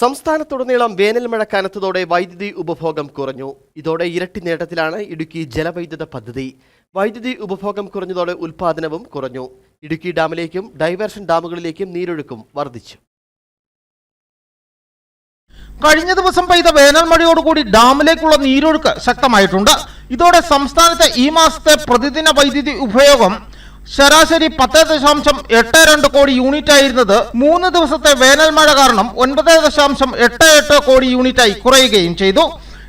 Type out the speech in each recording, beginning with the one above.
സംസ്ഥാനത്തുടനീളം വേനൽ മഴ കനത്തതോടെ വൈദ്യുതി ഉപഭോഗം കുറഞ്ഞു. ഇതോടെ ഇരട്ടി നേട്ടത്തിലാണ് ഇടുക്കി ജലവൈദ്യുത പദ്ധതി. വൈദ്യുതി ഉപഭോഗം കുറഞ്ഞതോടെ ഉൽപാദനവും കുറഞ്ഞു. ഇടുക്കി ഡാമിലേക്കും ഡൈവേർഷൻ ഡാമുകളിലേക്കും നീരൊഴുക്കും വർദ്ധിച്ചു. കഴിഞ്ഞ ദിവസം പെയ്ത വേനൽ മഴയോടുകൂടി ഡാമിലേക്കുള്ള നീരൊഴുക്ക് ശക്തമായിട്ടുണ്ട്. ഇതോടെ സംസ്ഥാനത്തെ ഈ മാസത്തെ പ്രതിദിന വൈദ്യുതി ഉപയോഗം ശരാശരി പത്ത് ദശാംശം എട്ട് രണ്ട് കോടി യൂണിറ്റ് ആയിരുന്നത് മൂന്ന് ദിവസത്തെ വേനൽ മഴ കാരണം ഒൻപത് ദശാംശം എട്ട് എട്ട് കോടി യൂണിറ്റായി കുറയുകയും ചെയ്തു.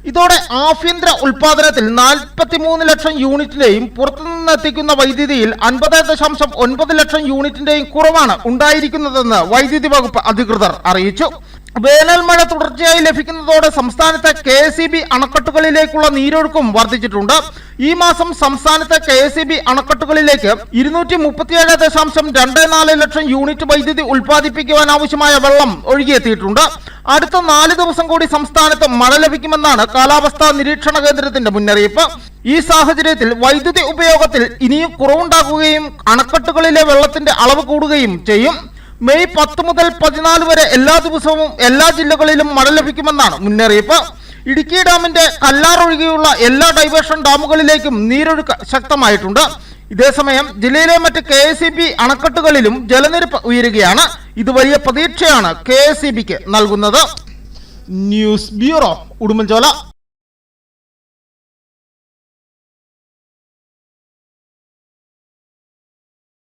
ഇതോടെ ആഭ്യന്തര ഉൽപാദനത്തിൽ നാൽപ്പത്തിമൂന്ന് ലക്ഷം യൂണിറ്റിന്റെയും പുറത്തുനിന്ന് എത്തിക്കുന്ന വൈദ്യുതിയിൽ അൻപത് ദശാംശം ഒൻപത് ലക്ഷം യൂണിറ്റിന്റെയും കുറവാണ് ഉണ്ടായിരിക്കുന്നതെന്ന് വൈദ്യുതി വകുപ്പ് അധികൃതർ അറിയിച്ചു. വേനൽ മഴ തുടർച്ചയായി ലഭിക്കുന്നതോടെ സംസ്ഥാനത്തെ കെ എസ് ഇ ബി അണക്കെട്ടുകളിലേക്കുള്ള നീരൊഴുക്കും വർദ്ധിച്ചിട്ടുണ്ട്. ഈ മാസം സംസ്ഥാനത്തെ കെ എസ് ഇ ബി അണക്കെട്ടുകളിലേക്ക് ഇരുന്നൂറ്റി മുപ്പത്തിയേഴ് ദശാംശം രണ്ട് നാല് ലക്ഷം യൂണിറ്റ് വൈദ്യുതി ഉൽപ്പാദിപ്പിക്കുവാൻ ആവശ്യമായ വെള്ളം ഒഴുകിയെത്തിയിട്ടുണ്ട്. അടുത്ത നാല് ദിവസം കൂടി സംസ്ഥാനത്ത് മഴ ലഭിക്കുമെന്നാണ് കാലാവസ്ഥാ നിരീക്ഷണ കേന്ദ്രത്തിന്റെ മുന്നറിയിപ്പ്. ഈ സാഹചര്യത്തിൽ വൈദ്യുതി ഉപയോഗത്തിൽ ഇനിയും കുറവുണ്ടാകുകയും അണക്കെട്ടുകളിലെ വെള്ളത്തിന്റെ അളവ് കൂടുകയും ചെയ്യും. മെയ് പത്ത് മുതൽ പതിനാല് വരെ എല്ലാ ദിവസവും എല്ലാ ജില്ലകളിലും മഴ ലഭിക്കുമെന്നാണ് മുന്നറിയിപ്പ്. ഇടുക്കി ഡാമിന്റെ കല്ലാർ ഒഴികെയുള്ള എല്ലാ ഡൈവേർഷൻ ഡാമുകളിലേക്കും നീരൊഴുക്ക് ശക്തമായിട്ടുണ്ട്. ഇതേസമയം ജില്ലയിലെ മറ്റ് കെ എസ് ബി അണക്കെട്ടുകളിലും ജലനിരപ്പ് ഉയരുകയാണ്. ഇത് വലിയ പ്രതീക്ഷയാണ് കെ എസ് നൽകുന്നത്. News bureau Udumbanchola.